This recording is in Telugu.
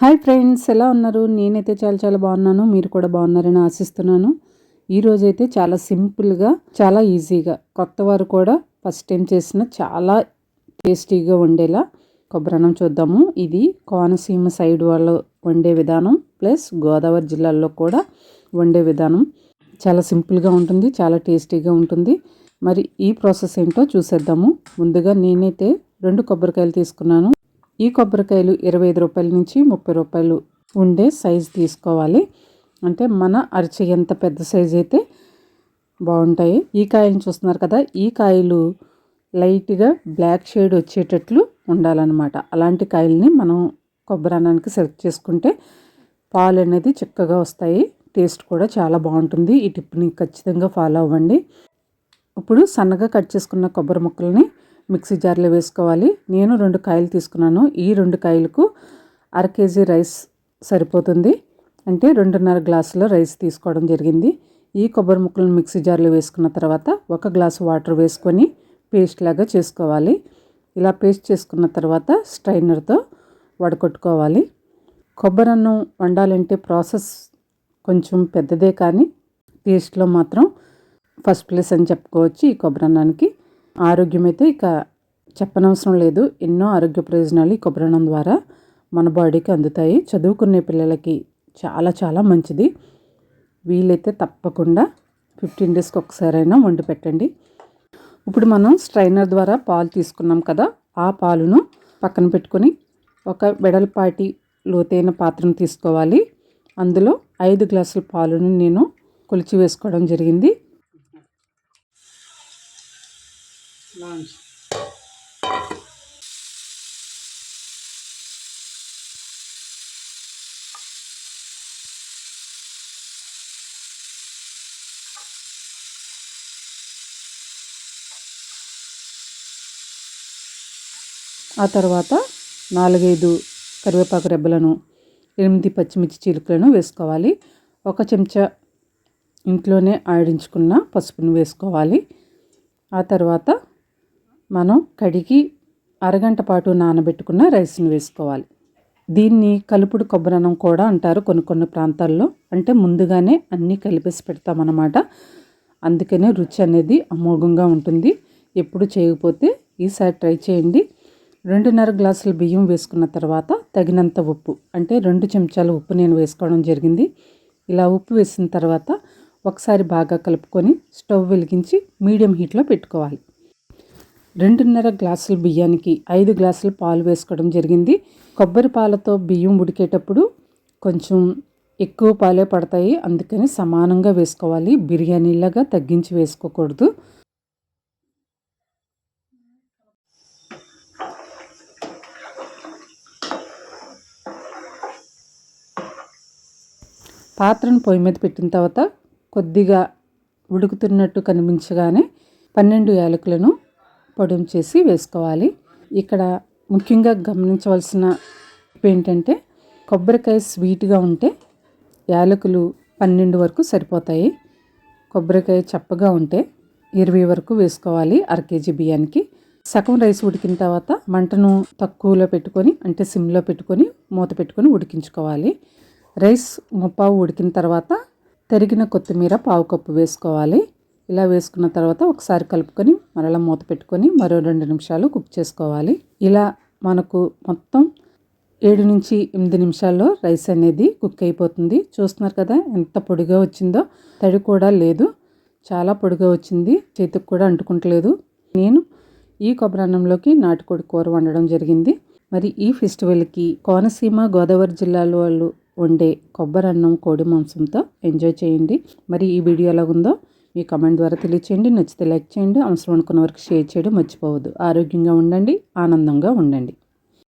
హాయ్ ఫ్రెండ్స్ ఎలా ఉన్నారు? నేనైతే చాలా చాలా బాగున్నాను. మీరు కూడా బాగున్నారని ఆశిస్తున్నాను. ఈరోజైతే చాలా సింపుల్గా చాలా ఈజీగా కొత్త వారు కూడా ఫస్ట్ టైం చేసిన చాలా టేస్టీగా వండేలా కొబ్బరన్నం చూద్దాము. ఇది కోనసీమ సైడ్ వాళ్ళు వండే విధానం ప్లస్ గోదావరి జిల్లాల్లో కూడా వండే విధానం. చాలా సింపుల్గా ఉంటుంది చాలా టేస్టీగా ఉంటుంది. మరి ఈ ప్రాసెస్ ఏంటో చూసేద్దాము. ముందుగా నేనైతే రెండు కొబ్బరికాయలు తీసుకున్నాను. ఈ కొబ్బరికాయలు ఇరవై ఐదు రూపాయల నుంచి ముప్పై రూపాయలు ఉండే సైజు తీసుకోవాలి. అంటే మన అరిచి ఎంత పెద్ద సైజు అయితే బాగుంటాయి. ఈ కాయలు చూస్తున్నారు కదా ఈ కాయలు లైట్గా బ్లాక్ షేడ్ వచ్చేటట్లు ఉండాలన్నమాట. అలాంటి కాయల్ని మనం కొబ్బరి అన్నానికి సెలెక్ట్ చేసుకుంటే పాలు అనేది చిక్కగా వస్తాయి. టేస్ట్ కూడా చాలా బాగుంటుంది. ఈ టిప్ని ఖచ్చితంగా ఫాలో అవ్వండి. ఇప్పుడు సన్నగా కట్ చేసుకున్న కొబ్బరి ముక్కల్ని మిక్సీ జార్లో వేసుకోవాలి. నేను రెండు కాయలు తీసుకున్నాను. ఈ రెండు కాయలకు అర కేజీ రైస్ సరిపోతుంది. అంటే రెండున్నర గ్లాసులో రైస్ తీసుకోవడం జరిగింది. ఈ కొబ్బరి ముక్కలను మిక్సీ జార్లో వేసుకున్న తర్వాత ఒక గ్లాసు వాటర్ వేసుకొని పేస్ట్ లాగా చేసుకోవాలి. ఇలా పేస్ట్ చేసుకున్న తర్వాత స్ట్రైనర్తో వడకొట్టుకోవాలి. కొబ్బరి అన్నం వండాలంటే ప్రాసెస్ కొంచెం పెద్దదే కానీ టేస్ట్లో మాత్రం ఫస్ట్ ప్లేస్ అని చెప్పుకోవచ్చు ఈ కొబ్బరి అన్నానికి. ఆరోగ్యం అయితే ఇక చెప్పనవసరం లేదు. ఎన్నో ఆరోగ్య ప్రయోజనాలు ఈ కొబ్బరి ద్వారా మన బాడీకి అందుతాయి. చదువుకునే పిల్లలకి చాలా చాలా మంచిది. వీలైతే తప్పకుండా ఫిఫ్టీన్ డేస్కి ఒకసారైనా వండి పెట్టండి. ఇప్పుడు మనం స్ట్రైనర్ ద్వారా పాలు తీసుకున్నాం కదా ఆ పాలును పక్కన పెట్టుకొని ఒక వెడల్పాటి లోతైన పాత్రను తీసుకోవాలి. అందులో ఐదు గ్లాసుల పాలను నేను కొలిచి వేసుకోవడం జరిగింది. లాంచ్ ఆ తర్వాత నాలుగైదు కరివేపాకు రెబ్బలను ఎనిమిది పచ్చిమిర్చి చీలికలను వేసుకోవాలి. ఒక చెంచా ఇంట్లోనే ఆడించుకున్న పసుపును వేసుకోవాలి. ఆ తర్వాత మనం కడిగి అరగంట పాటు నానబెట్టుకున్న రైస్ని వేసుకోవాలి. దీన్ని కలుపుడు కొబ్బరన్నం కూడా అంటారు కొన్ని కొన్ని ప్రాంతాల్లో. అంటే ముందుగానే అన్నీ కలిపేసి పెడతామన్నమాట. అందుకనే రుచి అనేది అమోఘంగా ఉంటుంది. ఎప్పుడు చేయకపోతే ఈసారి ట్రై చేయండి. రెండున్నర గ్లాసుల బియ్యం వేసుకున్న తర్వాత తగినంత ఉప్పు అంటే రెండు చెంచాల ఉప్పు నేను వేసుకోవడం జరిగింది. ఇలా ఉప్పు వేసిన తర్వాత ఒకసారి బాగా కలుపుకొని స్టవ్ వెలిగించి మీడియం హీట్లో పెట్టుకోవాలి. రెండున్నర గ్లాసుల బియ్యానికి ఐదు గ్లాసులు పాలు వేసుకోవడం జరిగింది. కొబ్బరి పాలతో బియ్యం ఉడికేటప్పుడు కొంచెం ఎక్కువ పాలే పడతాయి. అందుకని సమానంగా వేసుకోవాలి. బిర్యానీలాగా తగ్గించి వేసుకోకూడదు. పాత్రను పొయ్యి మీద పెట్టిన తర్వాత కొద్దిగా ఉడుకుతున్నట్టు కనిపించగానే పన్నెండు యాలకులను పొడిం చేసి వేసుకోవాలి. ఇక్కడ ముఖ్యంగా గమనించవలసిన ఏంటంటే కొబ్బరికాయ స్వీట్గా ఉంటే యాలకులు పన్నెండు వరకు సరిపోతాయి. కొబ్బరికాయ చప్పగా ఉంటే ఇరవై వరకు వేసుకోవాలి అర కేజీ బియ్యానికి. సగం రైస్ ఉడికిన తర్వాత మంటను తక్కువలో పెట్టుకొని అంటే సిమ్లో పెట్టుకొని మూత పెట్టుకొని ఉడికించుకోవాలి. రైస్ ముప్పావు ఉడికిన తర్వాత తరిగిన కొత్తిమీర పావు కప్పు వేసుకోవాలి. ఇలా వేసుకున్న తర్వాత ఒకసారి కలుపుకొని మరలా మూత పెట్టుకొని మరో రెండు నిమిషాలు కుక్ చేసుకోవాలి. ఇలా మనకు మొత్తం ఏడు నుంచి ఎనిమిది నిమిషాల్లో రైస్ అనేది కుక్ అయిపోతుంది. చూస్తున్నారు కదా ఎంత పొడిగా వచ్చిందో. తడి కూడా లేదు. చాలా పొడిగా వచ్చింది. చేతికి కూడా అంటుకుంటలేదు. నేను ఈ కొబ్బరి అన్నంలోకి నాటుకోడి కూర వండడం జరిగింది. మరి ఈ ఫెస్టివల్కి కోనసీమ గోదావరి జిల్లాలో వాళ్ళు వండే కొబ్బరి అన్నం కోడి మాంసంతో ఎంజాయ్ చేయండి. మరి ఈ వీడియో ఎలా ఉందో మీ కమెంట్ ద్వారా తెలియచేయండి. నచ్చితే లైక్ చేయండి. అవసరం అనుకున్న వరకు షేర్ చేయడం మర్చిపోవద్దు. ఆరోగ్యంగా ఉండండి. ఆనందంగా ఉండండి.